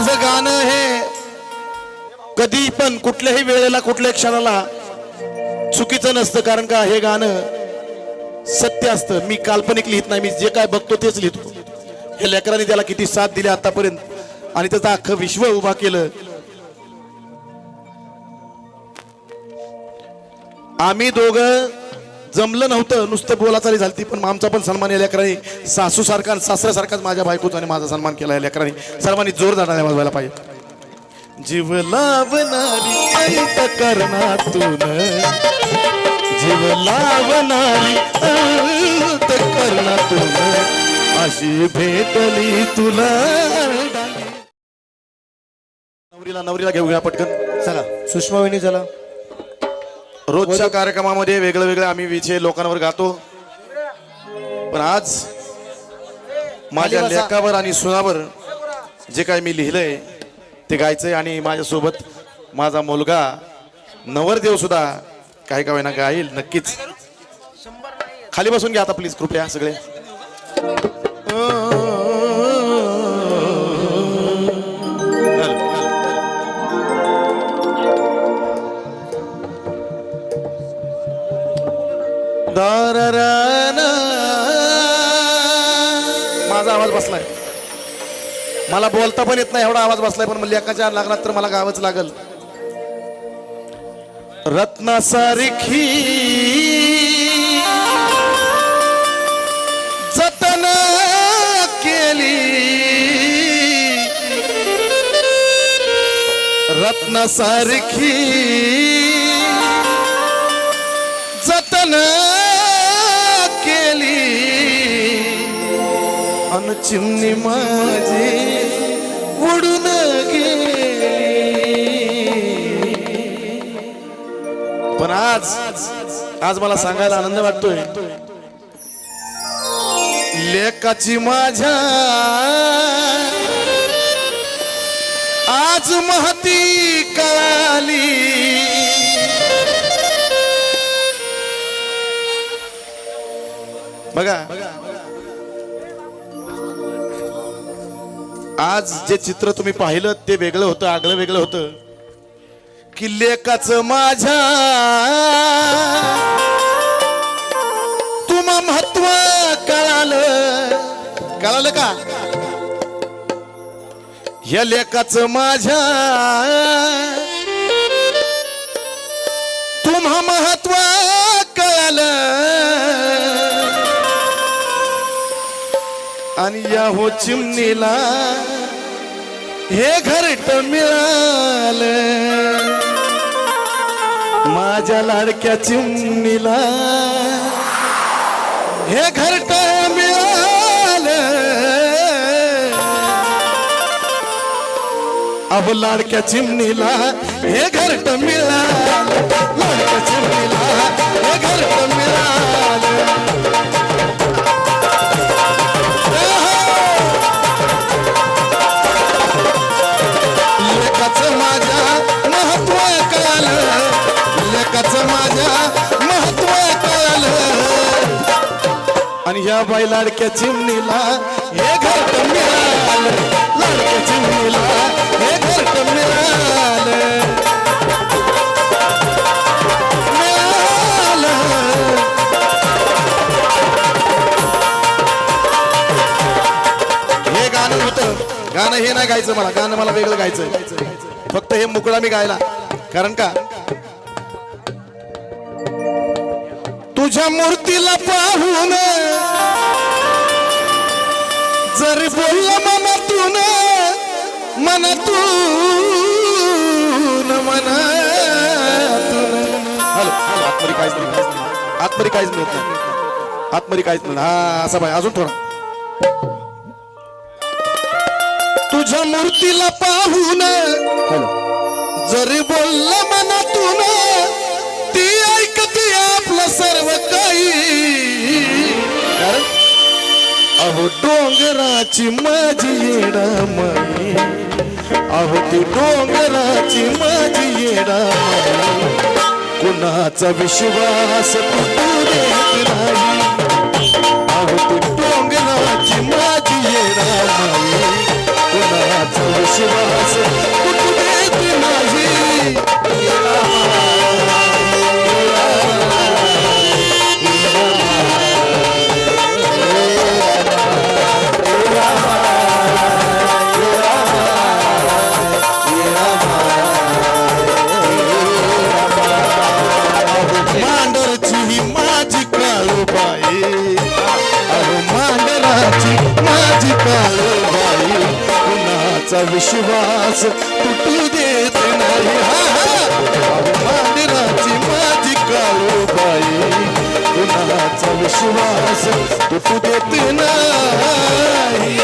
माझं गाणं हे कधी पण कुठल्याही वेळेला कुठल्याही क्षणाला चुकीचं नसतं. कारण का हे गाणं सत्य असतं. मी काल्पनिक लिहित नाही. मी जे काय बघतो तेच लिहितो. हे लेकरांनी त्याला किती साथ दिली आतापर्यंत. आणि त्याचं अख्खं विश्व उभा केलं. आम्ही दोघं जमलं नव्हतं नुसतं बोलाचाली झालती पण आमचा पण सन्मान या लेकरांनी सासू सारखा सासऱ्यासारखाच माझ्या बायकोचा आणि माझा सन्मान केला या लेकरांनी. सर्वांनी जोर जाणार वाजवायला पाहिजे. जीव लावणारी करणातून. जीव लावणारी करणातून. अशी भेटली तुला. नवरीला नवरीला घेऊया पटकन. चला. सुषमा विणी चला. रोजच्या कार्यक्रमामध्ये वेगळं वेगळं आम्ही विषय लोकांवर गातो. पण आज माझ्या. लेखावर आणि सुनावर जे काय मी लिहिलंय ते गायचंय आणि माझ्यासोबत माझा मुलगा नवरदेव सुद्धा काही का ना गाईल नक्कीच. खाली बसून घ्या आता प्लीज कृपया सगळे. माझा आवाज बसलाय. मला बोलता पण येत नाही एवढा आवाज बसलाय पण लेखाच्या लग्नात तर मला गावच लागल. रत्नासारखी जतन केली. रत्नासारखी जतन अन चिमणी माझी उडून गेली. पण आज आज मला सांगायला आनंद वाटतोय. लेकाची माझ्या आज महती कळाली. बघा. आज जे चित्र तुम्ही पाहिलं ते वेगळं होतं आगळं वेगळं होतं. की लेकाच माझ्या तुम महत्त्व कळालं. कळालं का? या लेकाच माझ्या तुम्हा महत्त्व कळालं. आणि हो चिमणीला हे घरट मिळालं माझ्या लाडक्या चिमणीला हे घरट मिळालं अब लाडक्या चिमणीला हे घरट मिळालं लाडक्या चिमणीला हे घरट मिळालं ह्या बाई लाडक्या चिमणीला हे घरट मिळालं लाडक्या चिमणीला हे घरट मिळालं हे गाणं होतं. गाणं हे नाही गायचं मला गाणं मला वेगळं गायचं फक्त हे मुकळा मी गायला. कारण का? तुझ्या मूर्तीला पाहून. जरी बोलला मनातून मनातून आतमध्ये काहीच नाही. आतमध्ये काहीच मिळत नाही. आतमध्ये काहीच नाही. हा असा पाहिजे अजून थोडा. तुझ्या मूर्तीला पाहून जरी बोलला मनातून ती ऐकते आपलं सर्व काही. कारण अहो डोंगराची माझी येडा येडामाई अहो ती डोंगराची माझी येडा कुणाचा विश्वास तू देत नाही. अहो ती डोंगराची माझी येडामाई कुणाचा विश्वास कुणाचा विश्वास तुटू देत नाही. हा, माझी काळूबाई कुणाचा विश्वास तुटू देत नाही.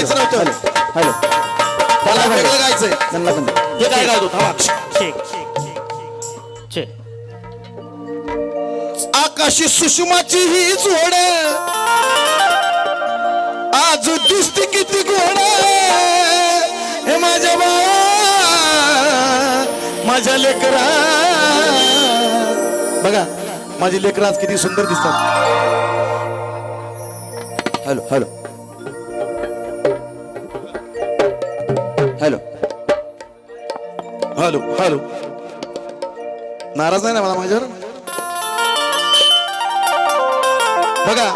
गायचं नव्हतं. हॅलो मला वेगळं गायचंय. त्यांना पण दे. हे काय गायतो? थांबा. आकाशी सुषमाची ही जोड. आज दिसते किती गोड. हे माझ्या बा माझ्या लेकरा. बघा माझी लेकरं आज किती सुंदर दिसतात. Hello hello. Hello. Hello hello. नाराज नाही ना मला माझ्यावर? बघा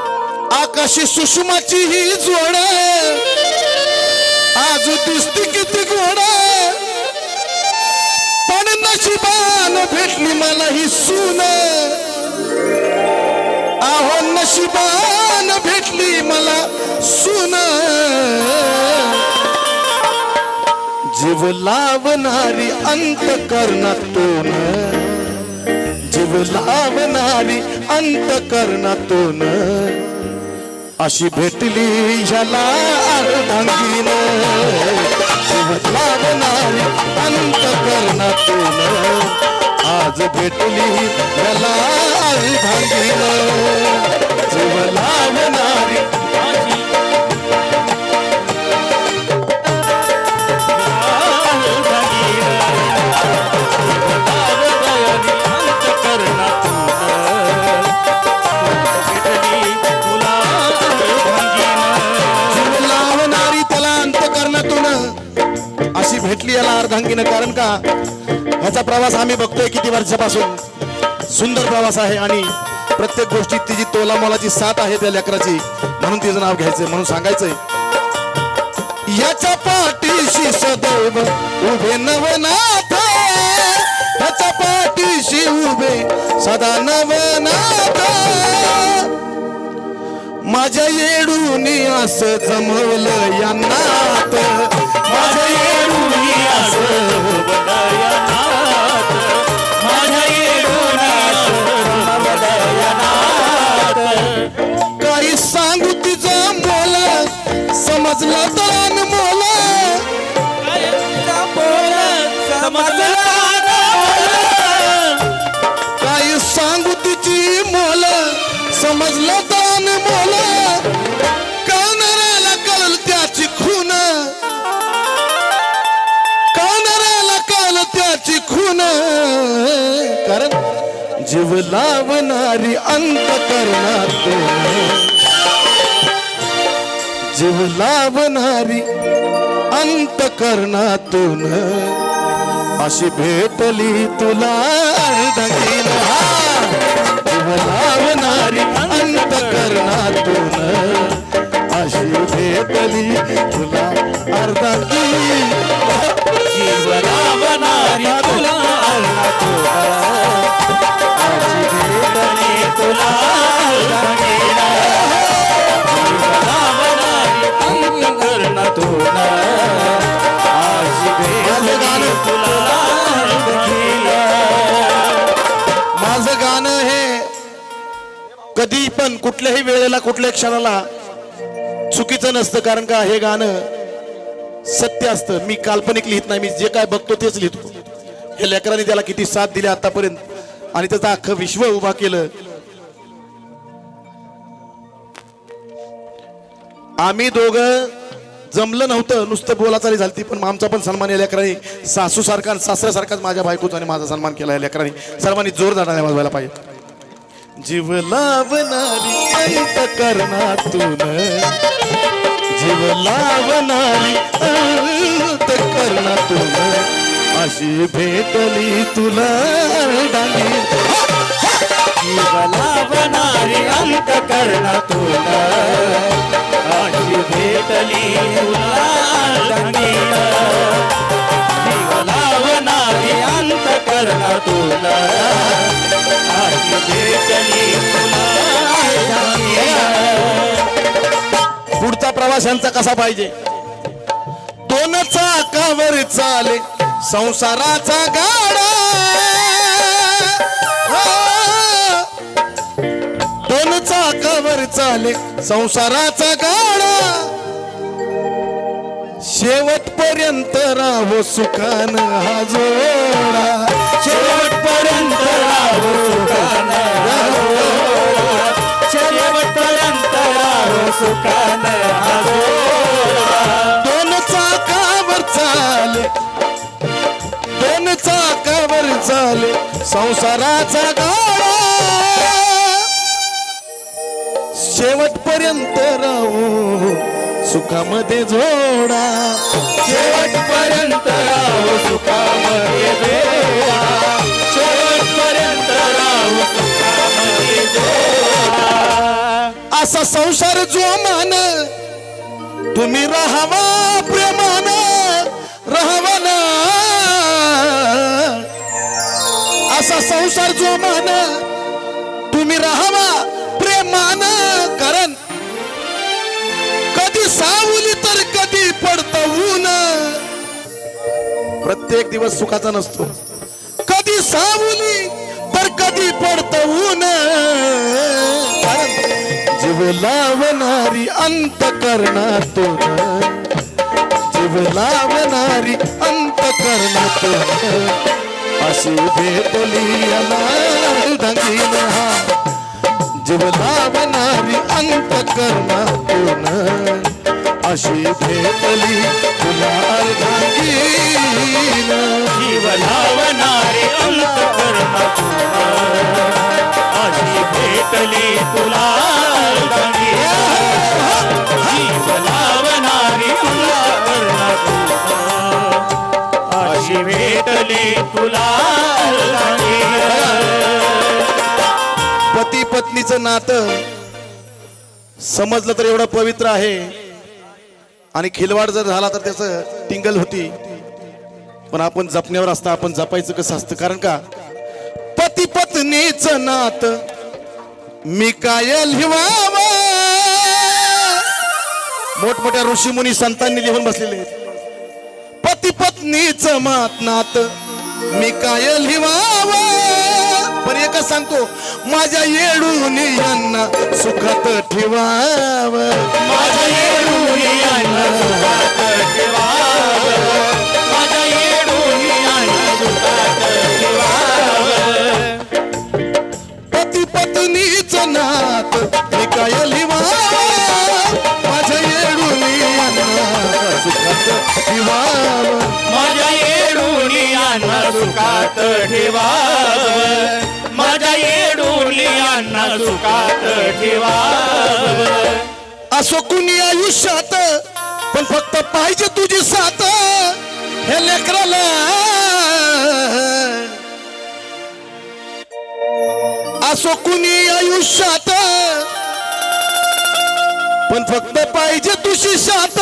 आकाशी सुषमाची ही जोड आज दिसती किती गोड पण नशिबान भेटली मला ही सून. आहो नशिबान जीव लावणारी अंत करणातून जीव लावणारी अंत करणातून अशी भेटली ह्याला अर्धांगीन. जीव लावणारी अंत करणातून आज भेटली ह्याला अर्धांगीन. जीव लावणारी याला कारण का? ह्याचा प्रवास आम्ही बघतोय किती वर्षापासून. सुंदर प्रवास आहे आणि प्रत्येक गोष्टीत तिची तोलामोलाची साथ आहे त्या लेकराची म्हणून तिचं नाव घ्यायचंय म्हणून सांगायचंय. याच्या पाठीशी सदैव उभे नवनाथ याच्या पाठीशी उभे सदा नवनाथ माझ्या येडून असं जमवलं या नात. माझ्या काही सांगू तिचं मोल समजलं तर मोल. काही सांगू तिची मोल समजलं तर मोल. लावणारी अंत करणार जीव लावणारी अंत करणातून अशी भेटली तुला जीव लावणारी अंत करणातून भेटली तुला अर्धा कधी पण कुठल्याही वेळेला कुठल्याही क्षणाला चुकीचं नसतं. कारण का हे गाणं सत्य असतं. मी काल्पनिक लिहित नाही. मी जे काय बघतो तेच लिहितो. हे लेकरांनी त्याला किती साथ दिली आतापर्यंत. आणि त्याचं अख्खं विश्व उभा केलं. आम्ही दोघं जमलं नव्हतं. नुसतं बोलाचाली झालती. पण आमचा पण सन्मान या लेकरांनी सासू सारखा सासऱ्यासारखाच माझ्या बायकोचा आणि माझा सन्मान केला या लेकरांनी. सर्वांनी जोरदार वाजवायला पाहिजे. जीव लावणारी ऐत करणातून. जीव लावणारी ऐत करणातून. अशी भेटली तुला डांगी जीव लावणारी अंत करणातून. पुढचा कसा पाहिजे? दोन चाकावर चाले संसाराचा गाडा. हा. दोन चाकावर चाले संसाराचा गाडा. शेवटपर्यंत राहो सुखान हा जोडा. शेवटपर्यंत राहो सुखान शेवटपर्यंत राहो सुखान चाकावर चाले संसाराचा गाडा. शेवटपर्यंत राहू सुखामध्ये जोडा. शेवटपर्यंत राहो सुखामध्ये शेवटपर्यंत राहो सुखामध्ये जोडा. असा संसार जोमान तुम्ही राहावा प्रेमान. राहावा संसार जो मान तुम्ही राहावा प्रेमान कारण कधी सावली तर कधी पडत ऊन. प्रत्येक दिवस सुखाचा नसतो. कधी सावली तर कधी पडत ऊन. जीव लावणारी अंत करणातून जीव लावणारी अंत करणातून अशी भेटली ढंगीन हा. जीव लावणारी अंत करणातून अशी भेटली तुला अर्धांगीन जीव लावणारी अंतःकरण तुला अशी भेटली तुला अर्धांगीला. जीव लावणारी अंतःकरण तुला भेटली तुला पती पत्नीचं नातं समजलं तर एवढं पवित्र आहे. आणि खिलवाड जर झाला तर त्याचं टिंगल होती. पण आपण जपण्यावर असतं आपण जपायचं कसं असतं? कारण का? पती पत्नीच नात मी काय लिहावं? मोठमोठ्या ऋषीमुनी संतांनी लिहून बसलेले आहेत. पती पत्नीचं मात नात. मी काय लिवाव पण एकच सांगतो माझ्या येडून यांना सुखात ठेवाव. माझ्या येडूळियांना सुखात माझ्या सुखात पती पत्नीच नात मी काय ठेवावं माझ्या येडूळियांना सुखात ठेवावं. माझ्या येडूळियांना सुखात ठेवावं. असो कुणी आयुष्यात पण फक्त पाहिजे तुझी साथ हे लेकराला असो कुणी आयुष्यात पण फक्त पाहिजे तुझी शात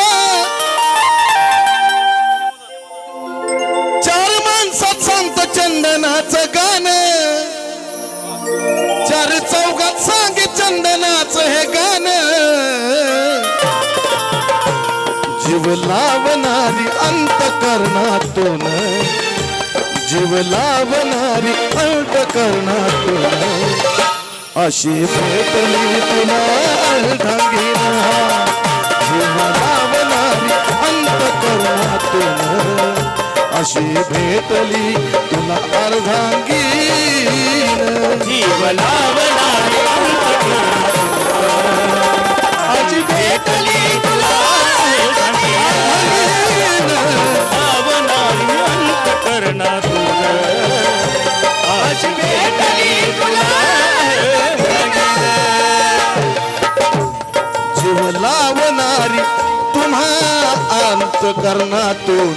जीव लावणारी अंतकरणातून. जीव लावणारी अंतकरणातून. अशी भेटली तुला ढांगीना जीव लावणारी अंतकरणातून. अशी भेटली तुला अर्धांगी जीव लावणारी अंतकरणातून. अशी भेटली तुला लावणारी जीव लावणारी तुम्हा अंत करणातून.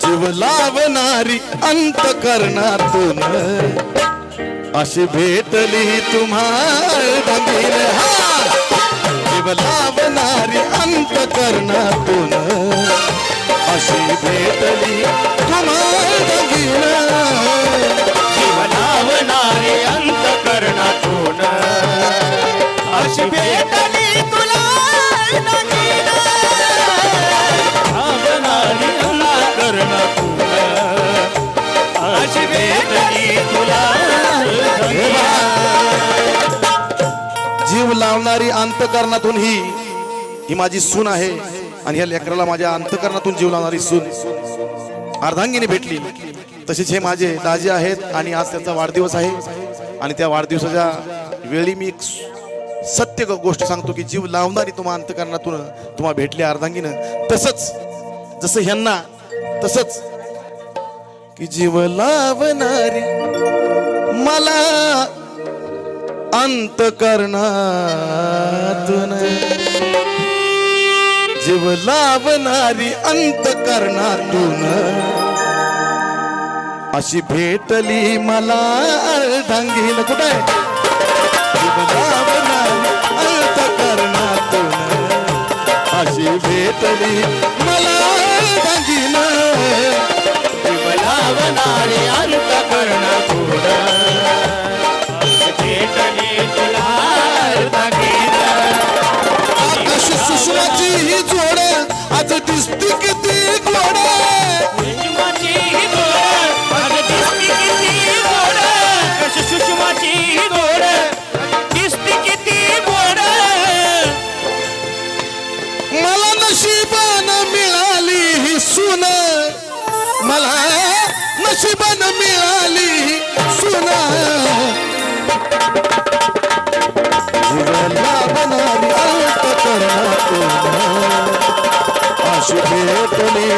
जीव लावणारी अंत करणातून. अशी भेटली तुम्हा जीव लावणारी अंत करणातून अशी भेटली तुम्हाला ढंगीन जीव लावणारी अंत करणातून अशी भेटली तुला. अंतकरणातून ही ही माझी सून आहे आणि ह्या लेकराला माझ्या अंतकरणातून जीव लावणारी सून. अर्धांगिनी भेटली. तसेच हे माझे दाजे आहेत आणि आज त्यांचा वाढदिवस आहे. आणि त्या वाढदिवसाच्या वेळी मी एक सत्य गोष्ट सांगतो की जीव लावणारी तुम्हा अंतकरणातून तुम्हा भेटली अर्धांगीनं. तसंच जसं ह्यांना तसंच की जीव लावणारी मला अंत करणातून जीव लावणारी अंत करणातून अशी भेटली मला अर्धांगीन कुठे? जीव लावणारी अंत करणातून अशी भेटली मला अर्धांगीन जीव लावणारी अंत करणातून जीवाला बनारी अंत करणातून. अशी भेटली